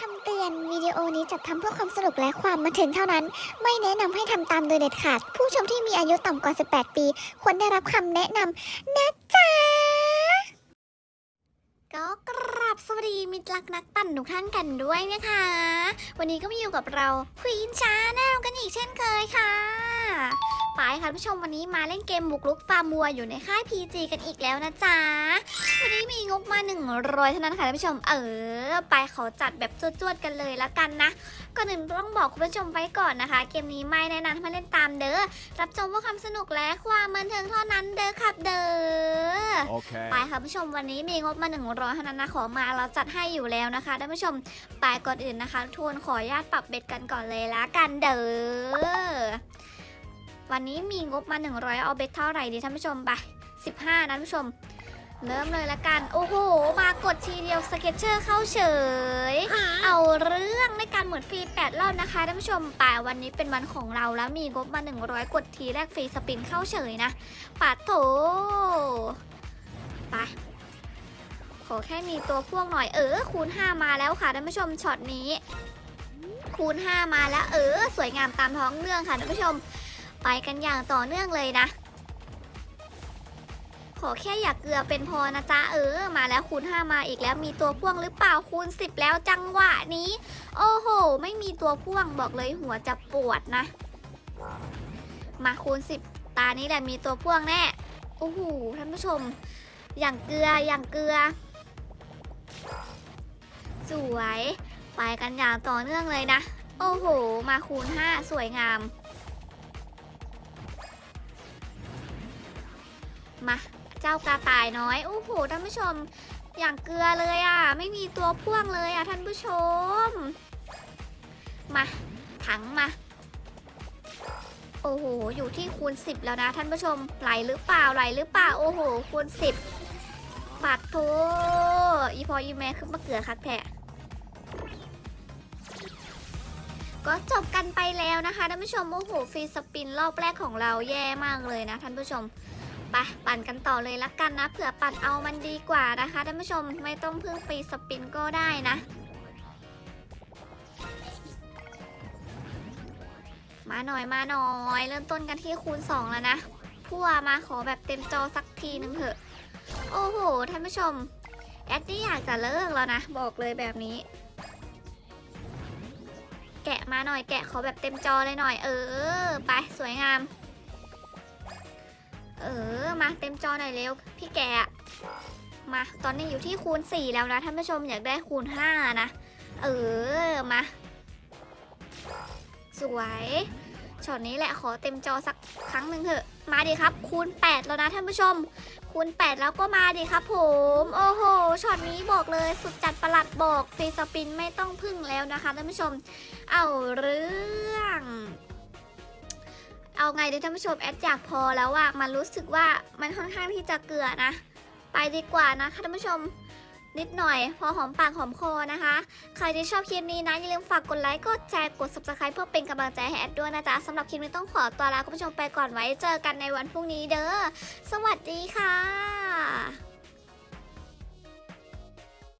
คำเตือนวิดีโอนี้จัดทำเพื่อความสนุกและความบันเทิงเท่านั้น ไม่แนะนำให้ทำตามโดยเด็ดขาด ผู้ชมที่มีอายุต่ำกว่า 18 ปี ควรได้รับคำแนะนำนะจ๊ะ ก็กราบสวัสดีมิตรรักนักปั่นทุกท่านกันด้วยนะคะ วันนี้ก็มาอยู่กับเราควีนชาแนลกันอีกเช่นเคยค่ะ ไปค่ะผู้ชมวันนี้มาเล่นเกมบุกลุกฟาร์มวัวอยู่ในค่าย PG กันอีกแล้วนะจ๊ะ วันนี้มีงบมา 100 เท่านั้นค่ะท่านผู้ชม เออ ไปขอจัดแบบจวดๆกันเลยละกันนะก่อนอื่นต้องบอกคุณผู้ชมไว้ก่อนนะคะ เกมนี้ไม่แนะนำให้มาเล่นตามเด้อ รับชมเพื่อความสนุกและความบันเทิงเท่านั้นเด้อครับเด้อ Okay. ไปค่ะผู้ชมวันนี้มีงบมา 100เท่านั้นนะขอมาเราจัดให้อยู่แล้วนะคะท่านผู้ชมไปก่อนอื่นนะคะทุกคนขออนุญาตปรับเบ็ดกันก่อนเลยละกันเด้อ วันนี้มีงบมา 100 เอาเบ็ดเท่าไหร่ดีท่านผู้ชมไป15นะท่านผู้ชม เริ่มเลยละกัน โอ้โห มากดทีเดียวสเก็ตเชอร์เข้าเฉย เอาเรื่องในการหมดฟรี8รอบนะคะท่านผู้ชมป่าวันนี้เป็นวันของเราแล้วมีงบมา 100 กดทีแรกฟรีสปินเข้าเฉยนะปาดโถไปขอแค่มีตัวพ่วงหน่อยเออ คูณ 5 มาแล้วค่ะท่านผู้ชมช็อตนี้ คูณ 5 มาแล้วเออ สวยงามตามท้องเรื่องค่ะท่านผู้ชม ไปกันอย่างต่อเนื่องเลยนะ ขอแค่อยากเกลือเป็นพอนะจ๊ะเออ มาแล้วคูณ5มาอีกแล้วมีตัวพ่วงหรือเปล่าคูณ10แล้วจังหวะนี้ โอ้โห ไม่มีตัวพ่วงบอกเลยหัวจะปวดนะ มาคูณ10ตานี้แหละมีตัวพ่วงแน่โอ้โหท่านผู้ชม อย่างเกลืออย่างเกลือ สวย ไปกันอย่างต่อเนื่องเลยนะ โอ้โห มาคูณ 5 สวยงาม มาเจ้ากระต่ายน้อย โอ้โหท่านผู้ชม อย่างเกลือเลยอะ ไม่มีตัวพ่วงเลยอะท่านผู้ชม มาถังมา โอ้โห อยู่ที่คูณ 10 แล้วนะท่านผู้ชม ไหลหรือเปล่าไหลหรือเปล่า โอ้โห คูณ 10ปัดโทอีพออีแม่คือมะเขือคักแทะก็จบกันไปแล้วนะคะท่านผู้ชม โอ้โหฟรีสปินรอบแรกของเราแย่มากเลยนะท่านผู้ชม ไปปั่นกันต่อเลยละกันนะเผื่อปั่นเอามันดีกว่านะคะท่านผู้ชมไม่ต้องพึ่งฟรีสปินก็ได้นะ มาหน่อยมาหน่อย เริ่มต้นกันที่คูณ 2 แล้วนะพั่วมาขอแบบเต็มจอสักทีนึงเถอะ โอ้โหท่านผู้ชม แอดนี่อยากจะเลิกแล้วนะ บอกเลยแบบนี้ แกะมาหน่อยแกะขอแบบเต็มจอเลยหน่อย เออ ไปสวยงาม เออ มาเต็มจอหน่อยเร็ว พี่แกมา ตอนนี้อยู่ที่คูณ 4 แล้วนะท่านผู้ชมอยากได้คูณ 5 นะ เออ มา สวยช็อตนี้แหละขอเต็มจอสักครั้งหนึ่งเถอะ มาดิครับ คูณ 8 แล้วนะท่านผู้ชม คูณ 8 แล้วก็มาดิครับผม โอ้โหช็อตนี้บอกเลย สุดจัดประหลัดบอกฟรีสปินไม่ต้องพึ่งแล้วนะคะท่านผู้ชม เอาเรื่อง เอาไงดีท่านผู้ชมแอดอยากพอแล้วว่ามันรู้สึกว่ามันค่อนข้างที่จะเกลือนะ ไปดีกว่านะคะท่านผู้ชมนิดหน่อย พอหอมปากหอมคอนะคะ ใครที่ชอบคลิปนี้นะ อย่าลืมฝากกดไลค์กดแชร์กด subscribe เพื่อเป็นกำลังใจให้แอดด้วยนะจ๊ะสำหรับคลิปนี้ต้องขอตัวลาคุณผู้ชมไปก่อนไว้เจอกันในวันพรุ่งนี้เด้อสวัสดีค่ะ